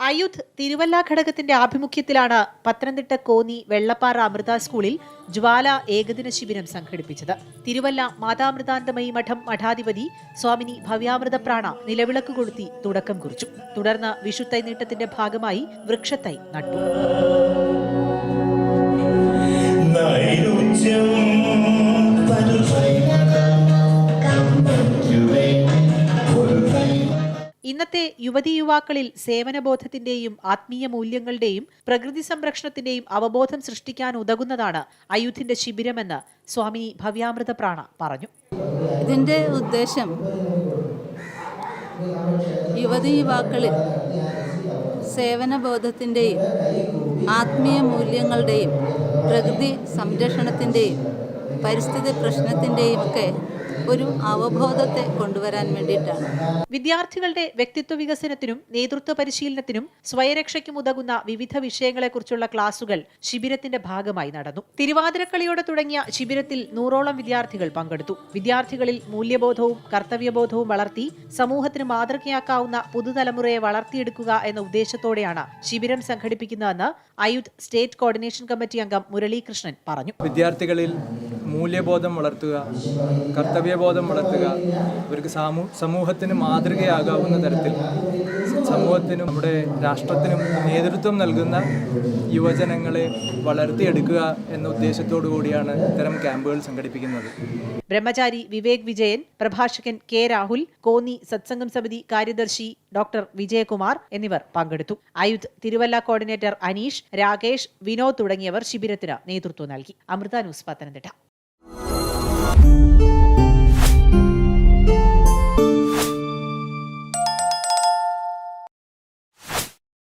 അയുധ് തിരുവല്ല ഘടകത്തിന്റെ ആഭിമുഖ്യത്തിലാണ് പത്തനംതിട്ട കോന്നി വെള്ളപ്പാറ അമൃത സ്കൂളിൽ ജ്വാല ഏകദിന ശിബിരം സംഘടിപ്പിച്ചത്. തിരുവല്ല മാതാമൃതാന്തമയി മഠം മഠാധിപതി സ്വാമിനി ഭവ്യാമൃത പ്രാണ നിലവിളക്ക് കൊളുത്തി തുടക്കം കുറിച്ചു. തുടർന്ന് വിഷുത്തൈ നീട്ടത്തിന്റെ ഭാഗമായി വൃക്ഷത്തൈ നട്ടു. ഇന്നത്തെ യുവതി യുവാക്കളിൽ സേവനബോധത്തിന്റെയും ആത്മീയ മൂല്യങ്ങളുടെയും പ്രകൃതി സംരക്ഷണത്തിന്റെയും അവബോധം സൃഷ്ടിക്കാൻ ഉതകുന്നതാണ് അയുധിന്റെ ശിബിരമെന്ന് സ്വാമി ഭവ്യാമൃത പ്രാണ പറഞ്ഞു. ഇതിന്റെ ഉദ്ദേശം യുവതി യുവാക്കളിൽ സേവനബോധത്തിന്റെയും ആത്മീയ മൂല്യങ്ങളുടെയും പ്രകൃതി സംരക്ഷണത്തിന്റെയും പരിസ്ഥിതി പ്രശ്നത്തിന്റെയും ഒക്കെ ഒരു അവബോധത്തെ കൊണ്ടുവരാൻ വേണ്ടിയിട്ടാണ്. വിദ്യാർത്ഥികളുടെ വ്യക്തിത്വ വികസനത്തിനും നേതൃത്വ പരിശീലനത്തിനും സ്വയരക്ഷയ്ക്കും ഉതകുന്ന വിവിധ വിഷയങ്ങളെക്കുറിച്ചുള്ള ക്ലാസുകൾ ശിബിരത്തിന്റെ ഭാഗമായി നടന്നു. തിരുവാതിരക്കളിയോടെ തുടങ്ങിയ ശിബിരത്തിൽ നൂറോളം വിദ്യാർത്ഥികൾ പങ്കെടുത്തു. വിദ്യാർത്ഥികളിൽ മൂല്യബോധവും കർത്തവ്യബോധവും വളർത്തി സമൂഹത്തിന് മാതൃകയാക്കാവുന്ന പുതുതലമുറയെ വളർത്തിയെടുക്കുക എന്ന ഉദ്ദേശത്തോടെയാണ് ശിബിരം സംഘടിപ്പിക്കുന്നതെന്ന് അയുത് സ്റ്റേറ്റ് കോർഡിനേഷൻ കമ്മിറ്റി അംഗം മുരളീകൃഷ്ണൻ പറഞ്ഞു. വിദ്യാർത്ഥികളിൽ മൂല്യബോധം വളർത്തുക കർത്തവ്യബോധം വളർത്തുക ഇവർക്ക് സാമൂ സമൂഹത്തിന് മാതൃകയാകാവുന്ന തരത്തിൽ സമൂഹത്തിനും നമ്മുടെ രാഷ്ട്രത്തിനും നേതൃത്വം നൽകുന്ന യുവജനങ്ങളെ വളർത്തിയെടുക്കുക എന്ന ഉദ്ദേശത്തോടു കൂടിയാണ് ഇത്തരം ക്യാമ്പുകൾ സംഘടിപ്പിക്കുന്നത്. ബ്രഹ്മചാരി വിവേക് വിജയൻ പ്രഭാഷകൻ കെ രാഹുൽ കോന്നി സത്സംഗം സമിതി കാര്യദർശി ഡോക്ടർ വിജയകുമാർ എന്നിവർ പങ്കെടുത്തു. ആയുധ് തിരുവല്ല കോർഡിനേറ്റർ അനീഷ് രാകേഷ് വിനോദ് തുടങ്ങിയവർ ശിബിരത്തിന് നേതൃത്വം നൽകി. അമൃത ന്യൂസ് പത്തനംതിട്ട.